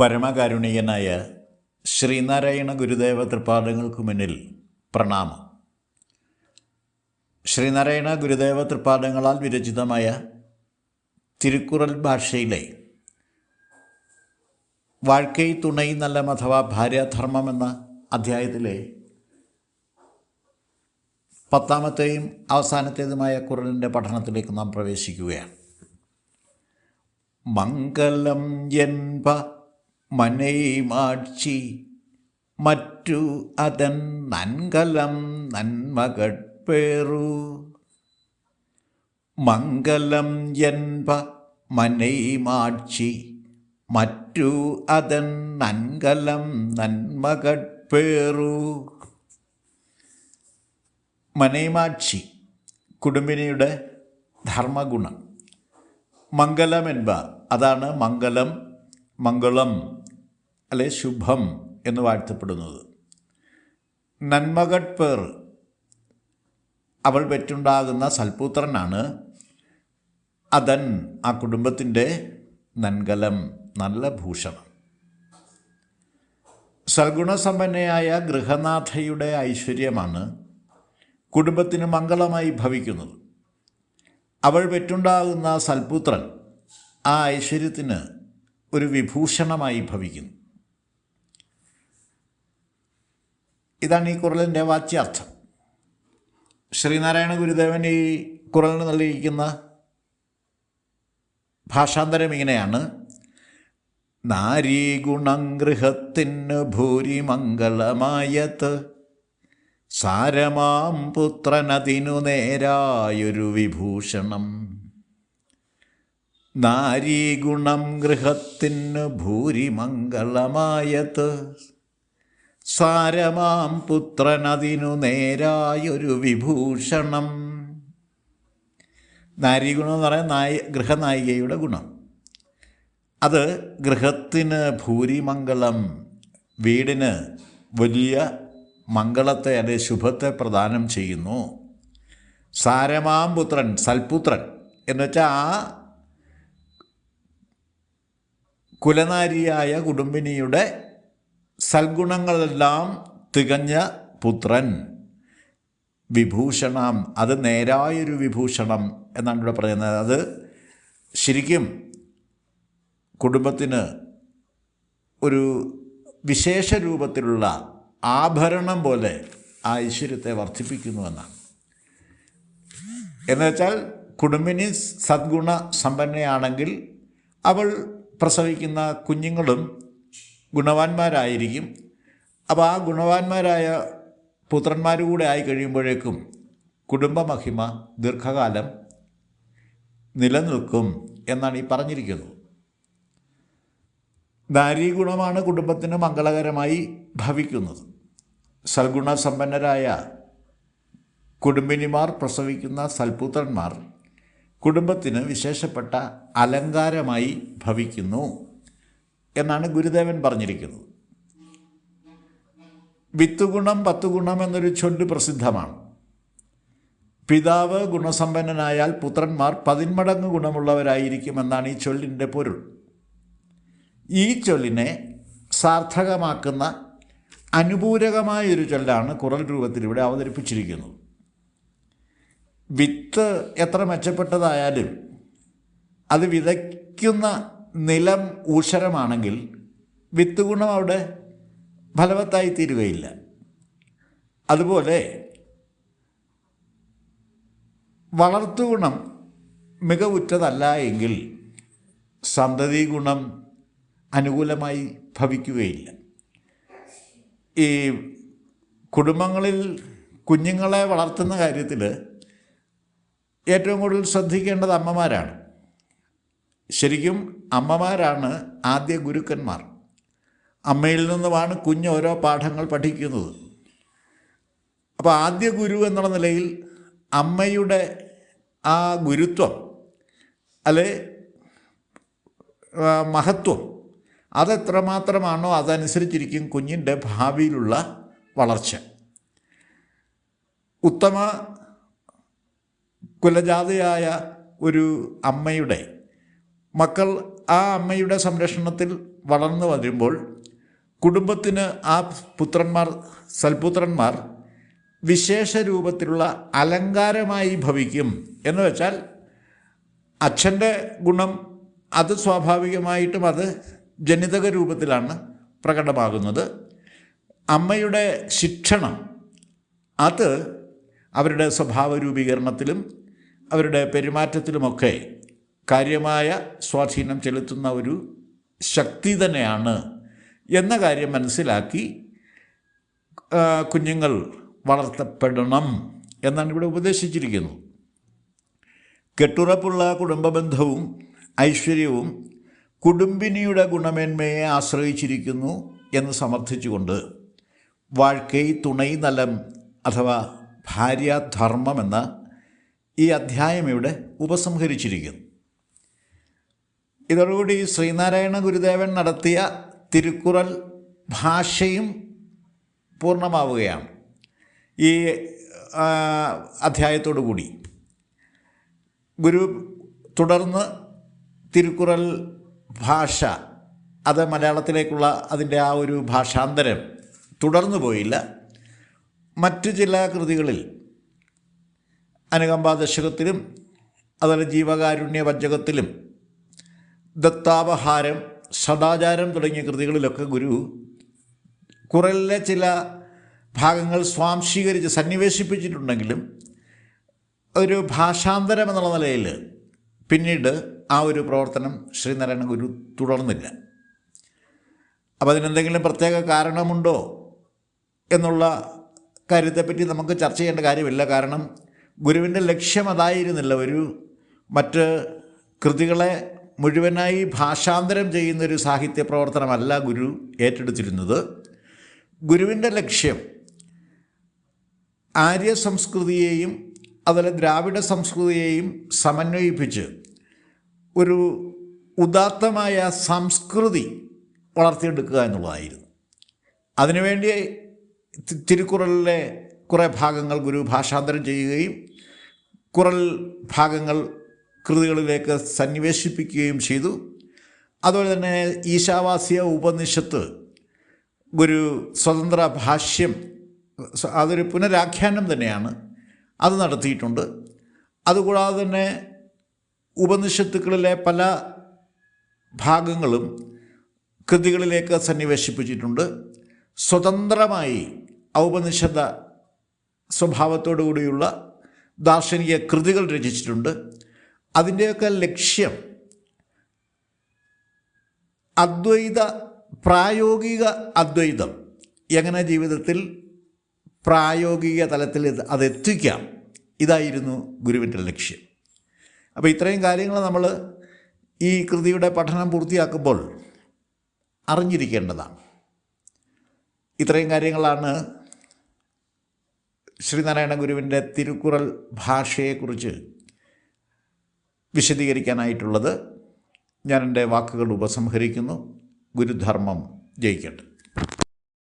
പരമകാരുണികനായ ശ്രീനാരായണ ഗുരുദേവ തൃപ്പാദങ്ങൾക്ക് മുന്നിൽ പ്രണാമം. ശ്രീനാരായണ ഗുരുദേവ തൃപ്പാദങ്ങളാൽ വിരചിതമായ തിരുക്കുറൽ ഭാഷയിലെ വാഴ്ക്കൈ തുണൈ നല്ല അഥവാ ഭാര്യാധർമ്മം എന്ന അധ്യായത്തിലെ പത്താമത്തെയും അവസാനത്തേതുമായ കുറലിന്റെ പഠനത്തിലേക്ക് നാം പ്രവേശിക്കുകയാണ്. മംഗലം എൻപ മനൈമാക്ഷി മറ്റു അതൻ നൻകലം നന്മകട്പേറു മംഗലം എൻപ മനൈമാക്ഷി മറ്റു അതൻ നൻകലം നന്മകട്പേറു മനൈമാക്ഷി കുടുംബിനിയുടെ ധർമ്മഗുണം. മംഗലം എൻപ അതാണ് മംഗലം മംഗളം അല്ലെ ശുഭം എന്ന് വാഴ്ത്തപ്പെടുന്നത്. നന്മകട്പേർ അവൾ പെറ്റുണ്ടാകുന്ന സൽപുത്രനാണ്. അതൻ ആ കുടുംബത്തിന്റെ നൻകലം നല്ല ഭൂഷണം. സൽഗുണസമ്പന്നയായ ഗൃഹനാഥയുടെ ഐശ്വര്യമാണ് കുടുംബത്തിന് മംഗളമായി ഭവിക്കുന്നത്. അവൾ പെറ്റുണ്ടാകുന്ന സൽപുത്രൻ ആ ഐശ്വര്യത്തിന് ഒരു വിഭൂഷണമായി ഭവിക്കുന്നു. ഇതാണ് ഈ കുറലിന്റെ വാച്യാർത്ഥം. ശ്രീനാരായണ ഗുരുദേവൻ ഈ കുറലിന് നൽകിയിരിക്കുന്ന ഭാഷാന്തരം ഇങ്ങനെയാണ്. നാരീഗുണം ഗൃഹത്തിന് ഭൂരിമംഗളമായത് സാരമാം പുത്രനതിനു നേരായൊരു വിഭൂഷണം. നാരീഗുണം ഗൃഹത്തിന് ഭൂരിമംഗളമായത്. സാരമാം പുത്രനതിനു നേരായൊരു വിഭൂഷണം. നാരീഗുണം എന്ന് പറയുന്ന നായ ഗൃഹനായികയുടെ ഗുണം. അത് ഗൃഹത്തിന് ഭൂരിമംഗളം വീടിന് വലിയ മംഗളത്തെ അല്ലെ ശുഭത്തെ പ്രദാനം ചെയ്യുന്നു. സാരമാം പുത്രൻ സൽപുത്രൻ എന്നുവെച്ചാൽ ആ കുലനാരിയായ കുടുംബിനിയുടെ സൽഗുണങ്ങളെല്ലാം തികഞ്ഞ പുത്രൻ. വിഭൂഷണം. അത് നേരായൊരു വിഭൂഷണം എന്നാണ് ഇവിടെ പറയുന്നത്. അത് ശരിക്കും കുടുംബത്തിന് ഒരു വിശേഷ രൂപത്തിലുള്ള ആഭരണം പോലെ ആ ഐശ്വര്യത്തെ വർദ്ധിപ്പിക്കുന്നുവെന്നാണ് എന്നുവെച്ചാൽ കുടുംബിനി സദ്ഗുണ സമ്പന്നയാണെങ്കിൽ അവൾ പ്രസവിക്കുന്ന കുഞ്ഞുങ്ങളും ഗുണവാന്മാരായിരിക്കും. അപ്പോൾ ആ ഗുണവാന്മാരായ പുത്രന്മാർ കൂടെ ആയി കഴിയുമ്പോഴേക്കും കുടുംബമഹിമ ദീർഘകാലം നിലനിൽക്കും എന്നാണ് ഈ പറഞ്ഞിരിക്കുന്നത്. ദാരീഗുണമാണ് കുടുംബത്തിന് മംഗളകരമായി ഭവിക്കുന്നത്. സൽഗുണസമ്പന്നരായ കുടുംബിനിമാർ പ്രസവിക്കുന്ന സൽപുത്രന്മാർ കുടുംബത്തിന് വിശേഷപ്പെട്ട അലങ്കാരമായി ഭവിക്കുന്നു എന്നാണ് ഗുരുദേവൻ പറഞ്ഞിരിക്കുന്നത്. വിത്തുഗുണം പത്തുഗുണം എന്നൊരു ചൊല്ല് പ്രസിദ്ധമാണ്. പിതാവ് ഗുണസമ്പന്നനായാൽ പുത്രന്മാർ പതിന്മടങ്ങ് ഗുണമുള്ളവരായിരിക്കുമെന്നാണ് ഈ ചൊല്ലിന്റെ പൊരുൾ. ഈ ചൊല്ലിനെ സാർത്ഥകമാക്കുന്ന അനുപൂരകമായൊരു ചൊല്ലാണ് കുറൽ രൂപത്തിൽ ഇവിടെ അവതരിപ്പിച്ചിരിക്കുന്നത്. വിത്ത് എത്ര മെച്ചപ്പെട്ടതായാലും അത് വിതയ്ക്കുന്ന നിലം ഊഷരമാണെങ്കിൽ വിത്ത് ഗുണം അവിടെ ഫലവത്തായി തീരുകയില്ല. അതുപോലെ വളർത്തുഗുണം മികവുറ്റതല്ല എങ്കിൽ സന്തതി ഗുണം അനുകൂലമായി ഭവിക്കുകയില്ല. ഈ കുടുംബങ്ങളിൽ കുഞ്ഞുങ്ങളെ വളർത്തുന്ന കാര്യത്തിൽ ഏറ്റവും കൂടുതൽ ശ്രദ്ധിക്കേണ്ടത് അമ്മമാരാണ്. ശരിക്കും അമ്മമാരാണ് ആദ്യ ഗുരുക്കന്മാർ. അമ്മയിൽ നിന്നുമാണ് കുഞ്ഞ് ഓരോ പാഠങ്ങൾ പഠിക്കുന്നത്. അപ്പോൾ ആദ്യ ഗുരു എന്നുള്ള നിലയിൽ അമ്മയുടെ ആ ഗുരുത്വം അല്ലെ മഹത്വം അതെത്രമാത്രമാണോ അതനുസരിച്ചിരിക്കും കുഞ്ഞിന്റെ ഭാവിയിലുള്ള വളർച്ച. ഉത്തമ കുലജാതയായ ഒരു അമ്മയുടെ മക്കൾ ആ അമ്മയുടെ സംരക്ഷണത്തിൽ വളർന്നു വരുമ്പോൾ കുടുംബത്തിന് ആ പുത്രന്മാർ സൽപുത്രന്മാർ വിശേഷ രൂപത്തിലുള്ള അലങ്കാരമായി ഭവിക്കും എന്ന് വെച്ചാൽ അച്ഛന്റെ ഗുണം അത് സ്വാഭാവികമായിട്ടും അത് ജനിതക രൂപത്തിലാണ് പ്രകടമാകുന്നത്. അമ്മയുടെ ശിക്ഷണം അത് അവരുടെ സ്വഭാവ രൂപീകരണത്തിലും അവരുടെ പെരുമാറ്റത്തിലുമൊക്കെ കാര്യമായ സ്വാധീനം ചെലുത്തുന്ന ഒരു ശക്തി തന്നെയാണ് എന്ന കാര്യം മനസ്സിലാക്കി കുഞ്ഞുങ്ങൾ വളർത്തപ്പെടണം എന്നാണ് ഇവിടെ ഉപദേശിച്ചിരിക്കുന്നത്. കെട്ടുറപ്പുള്ള കുടുംബബന്ധവും ഐശ്വര്യവും കുടുംബിനിയുടെ ഗുണമേന്മയെ ആശ്രയിച്ചിരിക്കുന്നു എന്ന് സമർത്ഥിച്ചുകൊണ്ട് വാഴ്ക്കൈ തുണൈ നലം അഥവാ ഭാര്യാധർമ്മം എന്ന ഈ അധ്യായം ഇവിടെ ഉപസംഹരിച്ചിരിക്കുന്നു. ഇതോടുകൂടി ശ്രീനാരായണ ഗുരുദേവൻ നടത്തിയ തിരുക്കുറൽ ഭാഷയും പൂർണമാവുകയാണ്. ഈ അധ്യായത്തോടു കൂടി. ഗുരു തുടർന്ന് തിരുക്കുറൽ ഭാഷ അത് മലയാളത്തിലേക്കുള്ള അതിന്റെ ആ ഒരു ഭാഷാന്തരം തുടർന്നു പോയില്ല. മറ്റു ചില കൃതികളിൽ അനുകമ്പാദശകത്തിലും അതുപോലെ ജീവകാരുണ്യ പഞ്ചകത്തിലും ദത്താപഹാരം സദാചാരം തുടങ്ങിയ കൃതികളിലൊക്കെ ഗുരു കുറലിലെ ചില ഭാഗങ്ങൾ സ്വാംശീകരിച്ച് സന്നിവേശിപ്പിച്ചിട്ടുണ്ടെങ്കിലും ഒരു ഭാഷാന്തരം എന്നുള്ള നിലയിൽ പിന്നീട് ആ ഒരു പ്രവർത്തനം ശ്രീനാരായണ ഗുരു തുടർന്നില്ല. അപ്പോൾ അതിനെന്തെങ്കിലും പ്രത്യേക കാരണമുണ്ടോ എന്നുള്ള കാര്യത്തെപ്പറ്റി നമുക്ക് ചർച്ച ചെയ്യേണ്ട കാര്യമില്ല. കാരണം ഗുരുവിന്റെ ലക്ഷ്യം അതായിരുന്നില്ല. ഒരു മറ്റ് കൃതികളെ മുഴുവനായി ഭാഷാന്തരം ചെയ്യുന്നൊരു സാഹിത്യ പ്രവർത്തനമല്ല ഗുരു ഏറ്റെടുത്തിരുന്നത്. ഗുരുവിന്റെ ലക്ഷ്യം ആര്യ സംസ്കൃതിയെയും അതുപോലെ ദ്രാവിഡ സംസ്കൃതിയെയും സമന്വയിപ്പിച്ച് ഒരു ഉദാത്തമായ സംസ്കൃതി വളർത്തിയെടുക്കുക എന്നുള്ളതായിരുന്നു. അതിനുവേണ്ടി തിരുക്കുറളിലെ കുറേ ഭാഗങ്ങൾ ഗുരു ഭാഷാന്തരം ചെയ്യുകയും കുറൽ ഭാഗങ്ങൾ കൃതികളിലേക്ക് സന്നിവേശിപ്പിക്കുകയും ചെയ്തു. അതുപോലെ തന്നെ ഈശാവാസ്യ ഉപനിഷത്ത് ഒരു സ്വതന്ത്ര ഭാഷ്യം അതൊരു പുനരാഖ്യാനം തന്നെയാണ്. അത് നടത്തിയിട്ടുണ്ട്. അതുകൂടാതെ തന്നെ ഉപനിഷത്തുക്കളിലെ പല ഭാഗങ്ങളും കൃതികളിലേക്ക് സന്നിവേശിപ്പിച്ചിട്ടുണ്ട്. സ്വതന്ത്രമായി ഔപനിഷത സ്വഭാവത്തോടു കൂടിയുള്ള ദാർശനിക കൃതികൾ രചിച്ചിട്ടുണ്ട്. അതിന്റെയൊക്കെ ലക്ഷ്യം അദ്വൈത പ്രായോഗിക അദ്വൈതം എങ്ങനെ ജീവിതത്തിൽ പ്രായോഗിക തലത്തിൽ അതെത്തിക്കാം. ഇതായിരുന്നു ഗുരുവിന്റെ ലക്ഷ്യം. അപ്പോൾ ഇത്രയും കാര്യങ്ങൾ നമ്മൾ ഈ കൃതിയുടെ പഠനം പൂർത്തിയാക്കുമ്പോൾ അറിഞ്ഞിരിക്കേണ്ടതാണ്. ഇത്രയും കാര്യങ്ങളാണ് ശ്രീനാരായണ ഗുരുവിന്റെ തിരുക്കുറൽ ഭാഷയെക്കുറിച്ച് വിശദീകരിക്കാനായിട്ടുള്ളത് ഞാൻ എന്റെ വാക്കുകൾ ഉപസംഹരിക്കുന്നു. ഗുരുധർമ്മം ജയിക്കട്ടെ.